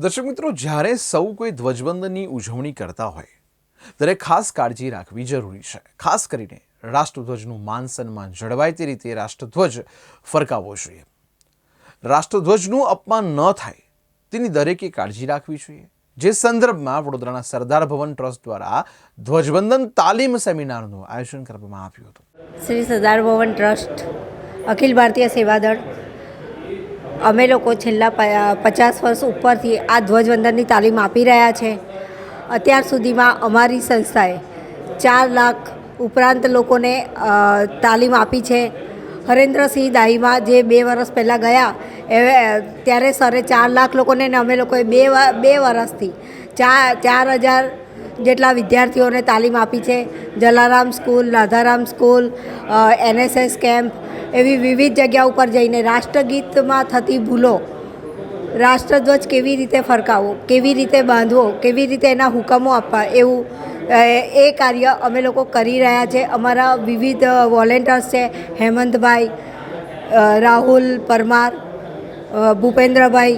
દર્શક મિત્રો, જ્યારે સૌ કોઈ ધ્વજવંદનની ઉજવણી કરતા હોય, ત્યારે ખાસ કાળજી રાખવી જરૂરી છે. ખાસ કરીને રાષ્ટ્રધ્વજનું માન સન્માન જળવાય તે રીતે રાષ્ટ્રધ્વજ ફરકાવવો જોઈએ. રાષ્ટ્રધ્વજનું અપમાન ન થાય તેની દરેકે કાળજી રાખવી જોઈએ. જે સંદર્ભમાં વડોદરાના સરદાર ભવન ટ્રસ્ટ દ્વારા ધ્વજવંદન તાલીમ સેમિનારનું આયોજન કરવામાં આવ્યું હતું. શ્રી સરદાર ભવન ટ્રસ્ટ, અખિલ ભારતીય સેવાદળ અમે લોકો છેલ્લા પચાસ વર્ષ ઉપરથી આ ધ્વજવંદનની તાલીમ આપી રહ્યા છે. અત્યાર સુધીમાં અમારી સંસ્થાએ ચાર લાખ ઉપરાંત લોકોને તાલીમ આપી છે. હરેન્દ્રસિંહ દાહીમાં જે બે વર્ષ પહેલાં ગયા એ ત્યારે સરે ચાર લાખ લોકોને અમે લોકોએ બે બે વર્ષથી ચાર ચાર હજાર જેટલા વિદ્યાર્થીઓને તાલીમ આપી છે. Jalaram school, Radharam school NSS camp એવી વિવિધ જગ્યા ઉપર જઈને રાષ્ટ્રગીતમાં થતી ભૂલો, રાષ્ટ્રધ્વજ કેવી રીતે ફરકાવવો, કેવી રીતે બાંધવો, કેવી રીતે એના હુકમો આપવા એવું એ કાર્ય અમે લોકો કરી રહ્યા છે. અમારા વિવિધ વોલેન્ટર્સ છે, હેમંતભાઈ રાહુલ પરમાર ભૂપેન્દ્રભાઈ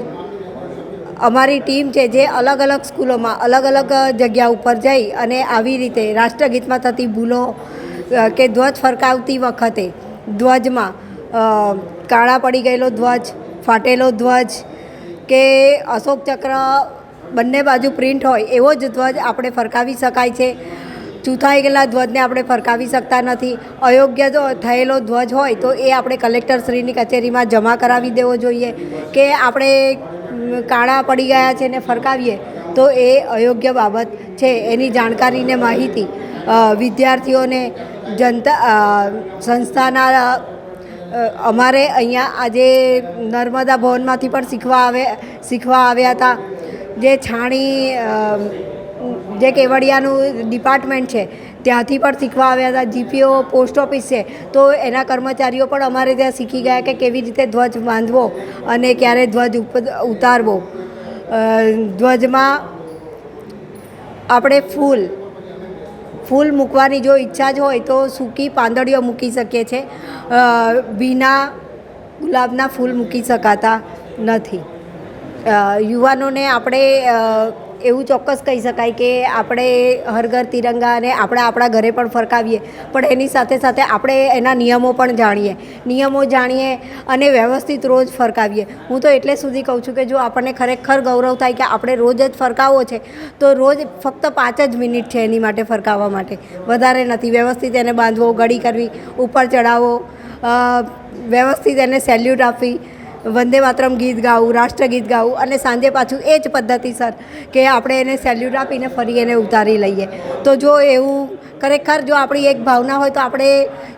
અમારી ટીમ છે જે અલગ અલગ સ્કૂલોમાં અલગ અલગ જગ્યા ઉપર જઈ અને આવી રીતે રાષ્ટ્રગીતમાં થતી ભૂલો કે ધ્વજ ફરકાવતી વખતે ધ્વજમાં કાળા પડી ગયેલો ધ્વજ, ફાટેલો ધ્વજ કે અશોક ચક્ર બંને બાજુ પ્રિન્ટ હોય એવો જ ધ્વજ આપણે ફરકાવી શકાય છે. ચૂથાઈ ગયેલા ધ્વજને આપણે ફરકાવી શકતા નથી. અયોગ્ય જો થયેલો ધ્વજ હોય તો એ આપણે કલેક્ટરશ્રીની કચેરીમાં જમા કરાવી દેવો જોઈએ કે આપણે કાળા પડી ગયા છે ને ફરકાવીએ, તો એ અયોગ્ય બાબત છે. એની જાણકારીને માહિતી વિદ્યાર્થીઓને જનતા સંસ્થાના અમારે અહીંયા આજે નર્મદા ભવનમાંથી પણ શીખવા આવે, શીખવા આવ્યા હતા. જે છાણી જે કેવડિયાનું ડિપાર્ટમેન્ટ છે ત્યાંથી પણ શીખવા આવ્યા હતા, જીપીઓ, પોસ્ટ ઓફિસ છે. તો એના કર્મચારીઓ પણ અમારે ત્યાં શીખી ગયા કે કેવી રીતે ધ્વજ બાંધવો અને ક્યારે ધ્વજ ઉતારવો. ધ્વજમાં આપણે ફૂલ ફૂલ મૂકવાની જો ઈચ્છા જ હોય તો સૂકી પાંદડીઓ મૂકી શકીએ છીએ ભીના ગુલાબના ફૂલ મૂકી શકાતા નથી. યુવાનોને આપણે એવું ચોક્કસ કહી શકાય કે આપણે હર ઘર તિરંગા આપણે આપણા ઘરે પણ ફરકાવીએ. પણ એની સાથે સાથે આપણે એના નિયમો પણ જાણીએ. નિયમો જાણીએ અને વ્યવસ્થિત રોજ ફરકાવીએ. હું તો એટલે સુધી કહું છું કે જો આપણને ખરેખર ગૌરવ થાય કે આપણે રોજ જ ફરકાવવો છે, તો રોજ ફક્ત પાંચ જ મિનિટ છે એની માટે ફરકાવવા માટે. વધારે નથી. વ્યવસ્થિત એને બાંધવો, ગળી કરવી, ઉપર ચડાવવો વ્યવસ્થિત એને સેલ્યુટ આપવી વંદે માતરમ ગીત ગાવું રાષ્ટ્રગીત ગાવું અને સાંજે પાછું એ જ પદ્ધતિસર કે આપણે એને સેલ્યુટ આપીને ફરી એને ઉતારી લઈએ. તો જો એવું ખરેખર જો આપણી એક ભાવના હોય તો આપણે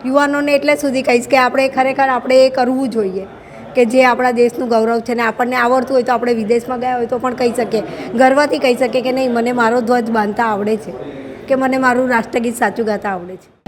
યુવાનોને એટલે સુધી કહીશ કે આપણે ખરેખર આપણે એ કરવું જોઈએ કે જે આપણા દેશનું ગૌરવ છે ને આપણને આવડતું હોય તો આપણે વિદેશમાં ગયા હોય તો પણ કહી શકીએ. ગર્વથી કહી શકીએ કે નહીં, મને મારો ધ્વજ બાંધતા આવડે છે, કે મને મારું રાષ્ટ્રગીત સાચું ગાતા આવડે છે.